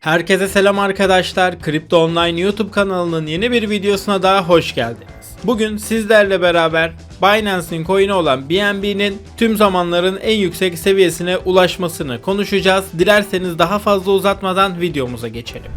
Herkese selam arkadaşlar. Kripto Online YouTube kanalının yeni bir videosuna daha hoş geldiniz. Bugün sizlerle beraber Binance'in coin'i olan BNB'nin tüm zamanların en yüksek seviyesine ulaşmasını konuşacağız. Dilerseniz daha fazla uzatmadan videomuza geçelim.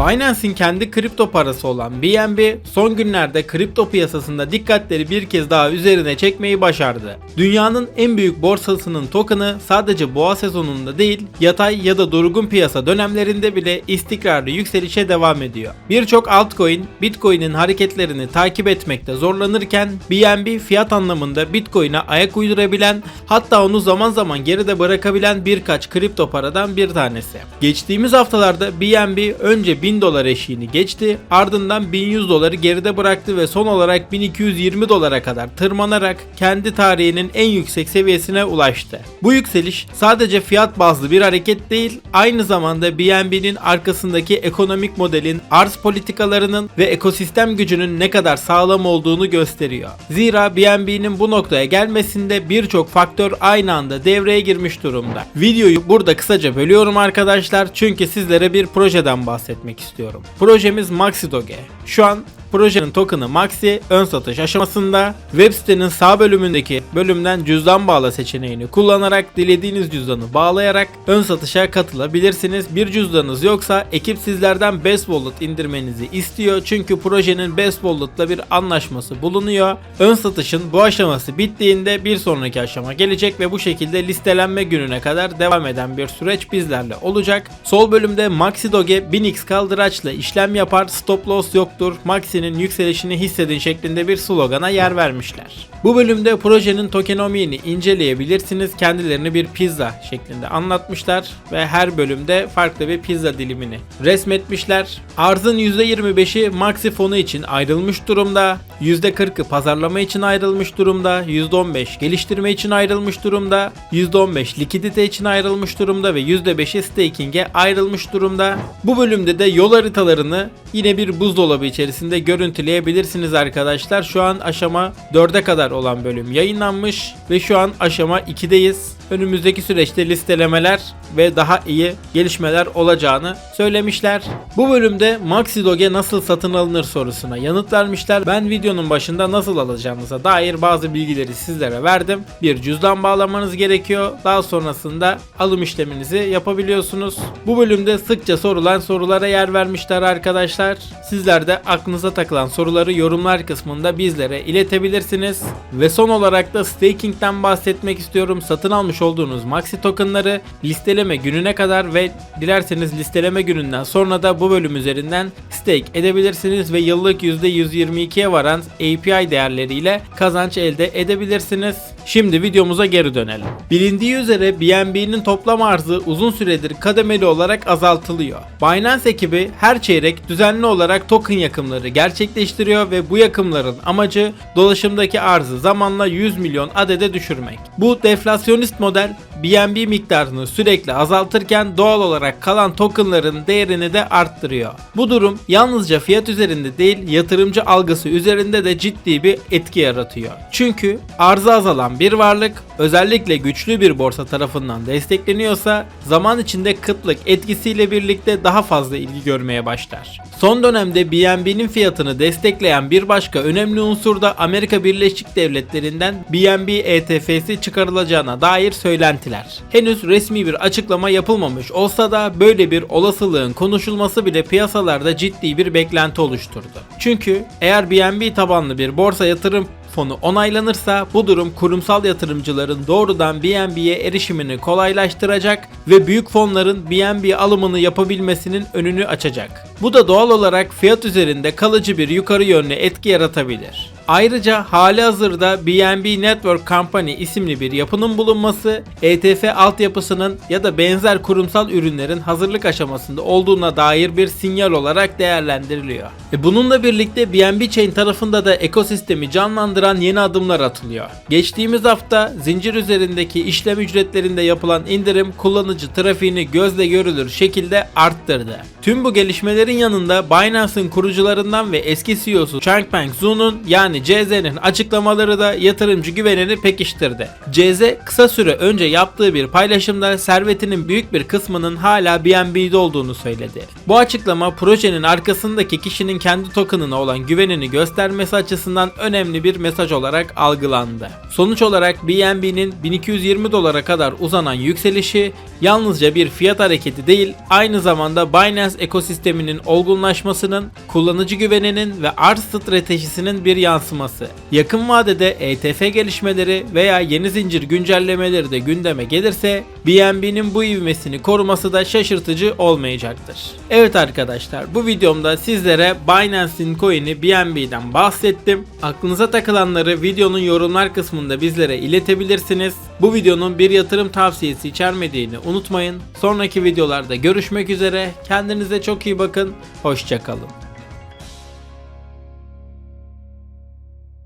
Binance'in kendi kripto parası olan BNB son günlerde kripto piyasasında dikkatleri bir kez daha üzerine çekmeyi başardı. Dünyanın en büyük borsasının token'ı sadece boğa sezonunda değil yatay ya da durgun piyasa dönemlerinde bile istikrarlı yükselişe devam ediyor. Birçok altcoin Bitcoin'in hareketlerini takip etmekte zorlanırken BNB fiyat anlamında Bitcoin'e ayak uydurabilen hatta onu zaman zaman geride bırakabilen birkaç kripto paradan bir tanesi. Geçtiğimiz haftalarda BNB önce 1000 dolar eşiğini geçti. Ardından 1100 doları geride bıraktı ve son olarak 1220 dolara kadar tırmanarak kendi tarihinin en yüksek seviyesine ulaştı. Bu yükseliş sadece fiyat bazlı bir hareket değil, aynı zamanda BNB'nin arkasındaki ekonomik modelin, arz politikalarının ve ekosistem gücünün ne kadar sağlam olduğunu gösteriyor. Zira BNB'nin bu noktaya gelmesinde birçok faktör aynı anda devreye girmiş durumda. Videoyu burada kısaca bölüyorum arkadaşlar çünkü sizlere bir projeden bahsetmek istiyorum. Projemiz MaxiDoge. Şu an Projenin token'ı Maxi ön satış aşamasında web sitenin sağ bölümündeki bölümden cüzdan bağla seçeneğini kullanarak dilediğiniz cüzdanı bağlayarak ön satışa katılabilirsiniz. Bir cüzdanınız yoksa ekip sizlerden Best Wallet indirmenizi istiyor. Çünkü projenin Best Wallet'la bir anlaşması bulunuyor. Ön satışın bu aşaması bittiğinde bir sonraki aşama gelecek ve bu şekilde listelenme gününe kadar devam eden bir süreç bizlerle olacak. Sol bölümde Maxi Doge 1000x kaldıraçla işlem yapar. Stop loss yoktur. Maxi projenin yükselişini hissedin şeklinde bir slogana yer vermişler. Bu bölümde projenin tokenomiğini inceleyebilirsiniz. Kendilerini bir pizza şeklinde anlatmışlar ve her bölümde farklı bir pizza dilimini resmetmişler. Arzın %25'i Maxi fonu için ayrılmış durumda. %40'ı pazarlama için ayrılmış durumda. %15 geliştirme için ayrılmış durumda. %15 likidite için ayrılmış durumda ve %5'i staking'e ayrılmış durumda. Bu bölümde de yol haritalarını yine bir buzdolabı içerisinde görüntüleyebilirsiniz arkadaşlar. Şu an aşama 4'e kadar olan bölüm yayınlanmış ve şu an aşama 2'deyiz. Önümüzdeki süreçte listelemeler ve daha iyi gelişmeler olacağını söylemişler. Bu bölümde Maxidoge nasıl satın alınır sorusuna yanıt vermişler. Ben videonun başında nasıl alacağınıza dair bazı bilgileri sizlere verdim. Bir cüzdan bağlamanız gerekiyor. Daha sonrasında alım işleminizi yapabiliyorsunuz. Bu bölümde sıkça sorulan sorulara yer vermişler arkadaşlar. Sizler de aklınıza takılan soruları yorumlar kısmında bizlere iletebilirsiniz. Ve son olarak da staking'den bahsetmek istiyorum. Satın almış olduğunuz Maxi tokenları listeleme gününe kadar ve dilerseniz listeleme gününden sonra da bu bölüm üzerinden stake edebilirsiniz ve yıllık %122'ye varan API değerleriyle kazanç elde edebilirsiniz. Şimdi videomuza geri dönelim. Bilindiği üzere BNB'nin toplam arzı uzun süredir kademeli olarak azaltılıyor. Binance ekibi her çeyrek düzenli olarak token yakımları gerçekleştiriyor ve bu yakımların amacı dolaşımdaki arzı zamanla 100 milyon adede düşürmek. Bu deflasyonist model BNB miktarını sürekli azaltırken doğal olarak kalan tokenların değerini de arttırıyor. Bu durum yalnızca fiyat üzerinde değil yatırımcı algısı üzerinde de ciddi bir etki yaratıyor. Çünkü arzı azalan bir varlık özellikle güçlü bir borsa tarafından destekleniyorsa zaman içinde kıtlık etkisiyle birlikte daha fazla ilgi görmeye başlar. Son dönemde BNB'nin fiyatını destekleyen bir başka önemli unsur da Amerika Birleşik Devletleri'nden BNB ETF'si çıkarılacağına dair söylentiler. Henüz resmi bir açıklama yapılmamış olsa da böyle bir olasılığın konuşulması bile piyasalarda ciddi bir beklenti oluşturdu. Çünkü eğer BNB tabanlı bir borsa yatırım fonu onaylanırsa bu durum kurumsal yatırımcıların doğrudan BNB'ye erişimini kolaylaştıracak ve büyük fonların BNB alımını yapabilmesinin önünü açacak. Bu da doğal olarak fiyat üzerinde kalıcı bir yukarı yönlü etki yaratabilir. Ayrıca hali hazırda BNB Network Company isimli bir yapının bulunması, ETF altyapısının ya da benzer kurumsal ürünlerin hazırlık aşamasında olduğuna dair bir sinyal olarak değerlendiriliyor. E bununla birlikte BNB Chain tarafında da ekosistemi canlandıran yeni adımlar atılıyor. Geçtiğimiz hafta zincir üzerindeki işlem ücretlerinde yapılan indirim kullanıcı trafiğini gözle görülür şekilde arttırdı. Tüm bu gelişmelerin yanında Binance'ın kurucularından ve eski CEO'su Changpeng Zhu'nun yani CZ'nin açıklamaları da yatırımcı güvenini pekiştirdi. CZ kısa süre önce yaptığı bir paylaşımda servetinin büyük bir kısmının hala BNB'de olduğunu söyledi. Bu açıklama projenin arkasındaki kişinin kendi token'ına olan güvenini göstermesi açısından önemli bir mesaj olarak algılandı. Sonuç olarak BNB'nin 1220 dolara kadar uzanan yükselişi yalnızca bir fiyat hareketi değil, aynı zamanda Binance ekosisteminin olgunlaşmasının, kullanıcı güveninin ve arz stratejisinin bir yansıması. Yakın vadede ETF gelişmeleri veya yeni zincir güncellemeleri de gündeme gelirse BNB'nin bu ivmesini koruması da şaşırtıcı olmayacaktır. Evet arkadaşlar bu videomda sizlere Binance'in coin'i BNB'den bahsettim. Aklınıza takılanları videonun yorumlar kısmında bizlere iletebilirsiniz. Bu videonun bir yatırım tavsiyesi içermediğini unutmayın. Sonraki videolarda görüşmek üzere. Kendinize çok iyi bakın. Hoşçakalın.